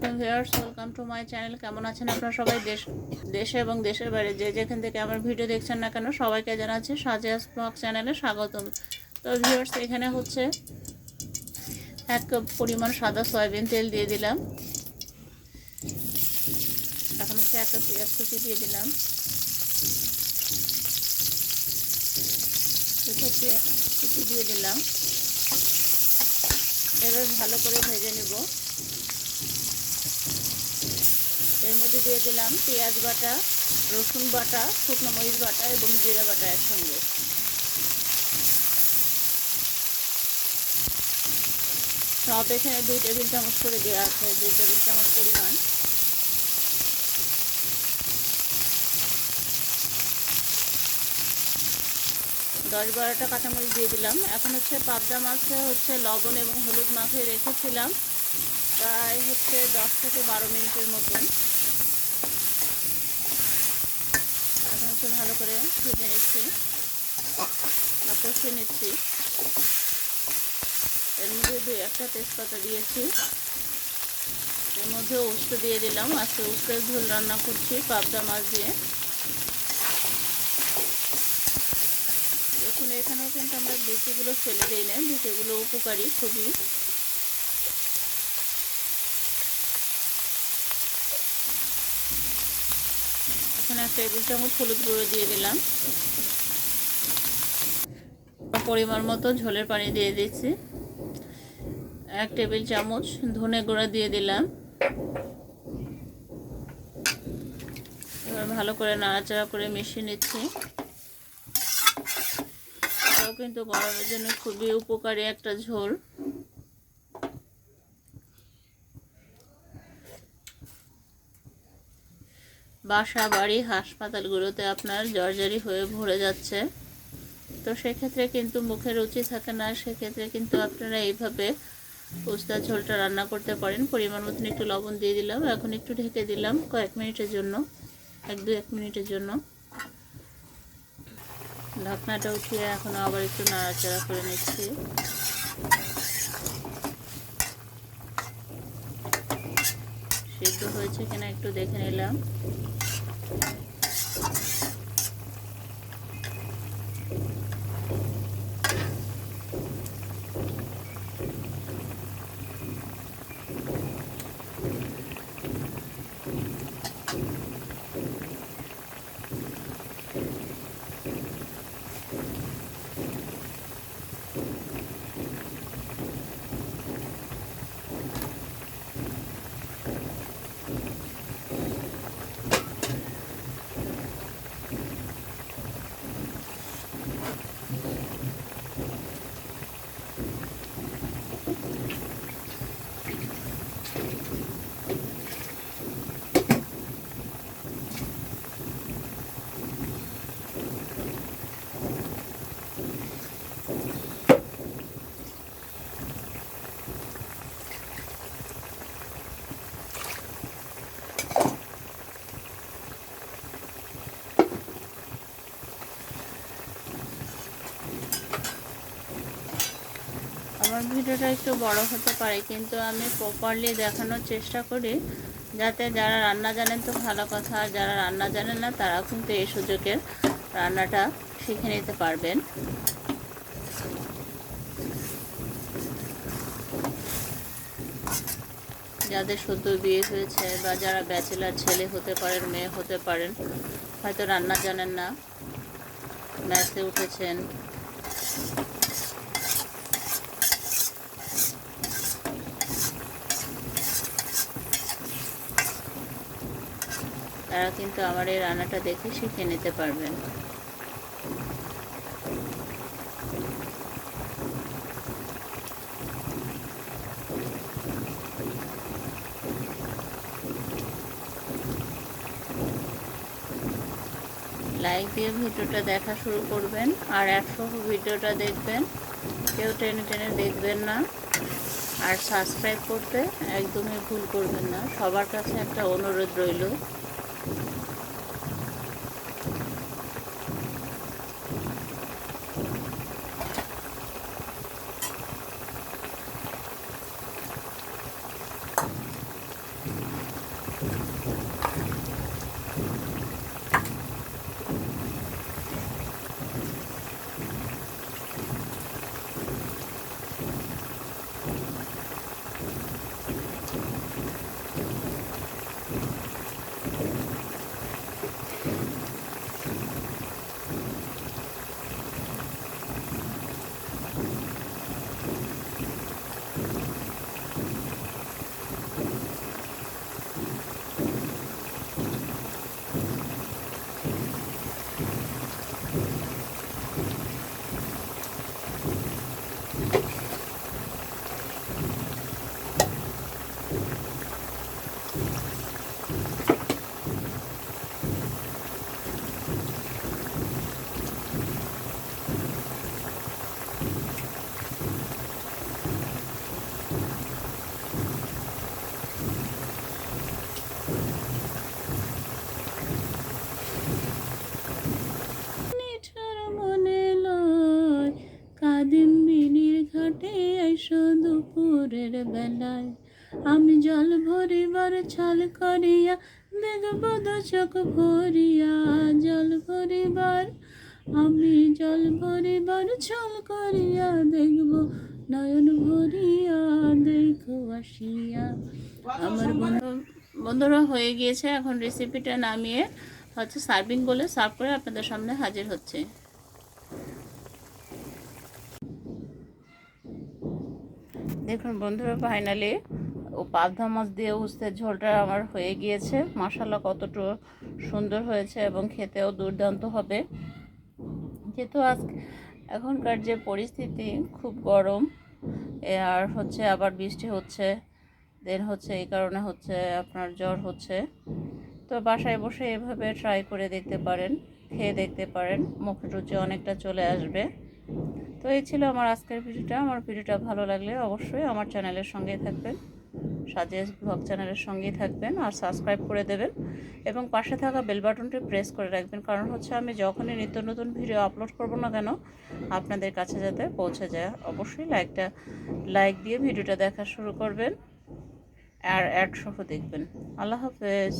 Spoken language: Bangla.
ভিউয়ার্স মাই চ্যানেল কেমন আছেন সবাই? দেশ, দেশে এবং দেশের বাইরে যে যেখান থেকে ভিডিও দেখছেন না কেন, সবাইকে চ্যানেলে স্বাগতম। তো এখানে হচ্ছে এক পরিমাণ সাদা তেল দিয়ে দিলাম। এখন হচ্ছে একটা পেঁয়াজ দিয়ে দিলাম। দিয়ে দিলাম। এবার ভালো করে ভেজে নেব। এর মধ্যে দিয়ে দিলাম পেঁয়াজ বাটা, রসুন বাটা, শুকনো মরিচ বাটা এবং জিরা বাটা একসঙ্গে। সব এখানে দুই টেবিল চামচ করে দেওয়া আছে, দুই টেবিল চামচ পরিমাণ। দশ বারোটা কাঁচামরিচ দিয়ে দিলাম। এখন হচ্ছে পাবদা মাছে হচ্ছে লবণ এবং হলুদ মাখিয়ে রেখেছিলাম। প্রায় হচ্ছে দশ থেকে বারো মিনিটের মতন এখন হচ্ছে ভালো করে ভেজে নিচ্ছি। বা কষিয়ে নিচ্ছি। এর মধ্যে দুই একটা তেজপাতা দিয়েছি। এর মধ্যে উস্ত দিয়ে দিলাম। আজকে উস্তের ঝোল রান্না করছি, পাবদা মাছ দিয়ে। দেখুন, এখানেও কিন্তু আমরা বিচিগুলো ফেলে দিই না বিচিগুলো উপকারী খুবই এখানে এক টেবিল চামচ হলুদ গুঁড়ো দিয়ে দিলাম। পরিমাণ মতো ঝোলের পানি দিয়ে দিচ্ছি। এক টেবিল চামচ ধনে গুঁড়া দিয়ে দিলাম। এবার ভালো করে নাড়াচাড়া করে মিশিয়ে নিচ্ছি। কিন্তু গরমের জন্য খুবই উপকারী একটা ঝোল। বাসা, বাড়ি, হাসপাতালগুলোতে আপনার জর্জরি হয়ে ভরে যাচ্ছে। তো সেক্ষেত্রে কিন্তু মুখে রুচি থাকে না, সেক্ষেত্রে কিন্তু আপনারা এইভাবে উস্তা ঝোলটা রান্না করতে পারেন। পরিমাণ মতন একটু লবণ দিয়ে দিলাম, এখন একটু ঢেকে দিলাম কয়েক মিনিটের জন্য, এক দু এক মিনিটের জন্য। ঢাকনাটা উঠিয়ে এখন আবার একটু নাড়াচাড়া করে নিচ্ছি। সিদ্ধ হয়েছে কিনা একটু দেখে নিলাম। আমার ভিডিওটা একটু বড় হতে পারে, কিন্তু আমি প্রপারলি দেখানোর চেষ্টা করি, যাতে যারা রান্না জানেন তো ভালো কথা, আর যারা রান্না জানেন না তারা কিন্তু এই সুযোগের রান্নাটা শিখে নিতে পারবেন। যাদের সদ্য বিয়ে হয়েছে, বা যারা ব্যাচেলার ছেলে হতে পারেন, মেয়ে হতে পারেন, হয়তো রান্না জানেন না। ম্যাচে উঠেছেন। তারা কিন্তু আমার এই রান্নাটা দেখে শিখে নিতে পারবেন। লাইক দিয়ে ভিডিওটা দেখা শুরু করবেন আর একশো ভিডিওটা দেখবেন। কেউ টেনে টেনে দেখবেন না। আর সাবস্ক্রাইব করতে একদমই ভুল করবেন না। সবার কাছে একটা অনুরোধ রইল। এসো দুপুরের বেলায়। আমি জল ভরিবার ছাল করিয়া দেখব চোখ ভরিয়া জল ভরিবার আমি জল ভরে ভরিবার ছল করিয়া দেখব নয়ন ভরিয়া দেখো আসিয়া। আমার বন্ধু বন্ধুরা হয়ে গিয়েছে এখন রেসিপিটা নামিয়ে হচ্ছে সার্ভিং বলে সার্ভ করে আপনাদের সামনে হাজির হচ্ছে। দেখুন বন্ধুরা ফাইনালি ও পাবদা মাছ দিয়ে উস্তের ঝোলটা আমার হয়ে গিয়েছে। মশালা কতটুকু সুন্দর হয়েছে এবং খেতেও দুর্দান্ত হবে। যেহেতু আজ এখনকার যে পরিস্থিতি খুব গরম আর হচ্ছে আবার বৃষ্টি হচ্ছে, দেন হচ্ছে এই কারণে হচ্ছে আপনার জ্বর হচ্ছে। তো বাসায় বসে এভাবে ট্রাই করে দেখতে পারেন, খেয়ে দেখতে পারেন মুখের রুচি অনেকটা চলে আসবে। তো এই ছিল আমার আজকের ভিডিওটা, আমার ভিডিওটা ভালো লাগলে অবশ্যই আমার চ্যানেলের সঙ্গেই থাকবেন। সাজেস ব্লগ চ্যানেলের সঙ্গেই থাকবেন আর সাবস্ক্রাইব করে দেবেন এবং পাশে থাকা বেল বাটনটি প্রেস করে রাখবেন। কারণ হচ্ছে আমি যখনই নিত্য নতুন ভিডিও আপলোড করব না কেন, আপনাদের কাছে যাতে পৌঁছে যায়, অবশ্যই লাইকটা লাইক দিয়ে ভিডিওটা দেখা শুরু করবেন আর অ্যাড সহ দেখবেন। আল্লাহ হাফেজ।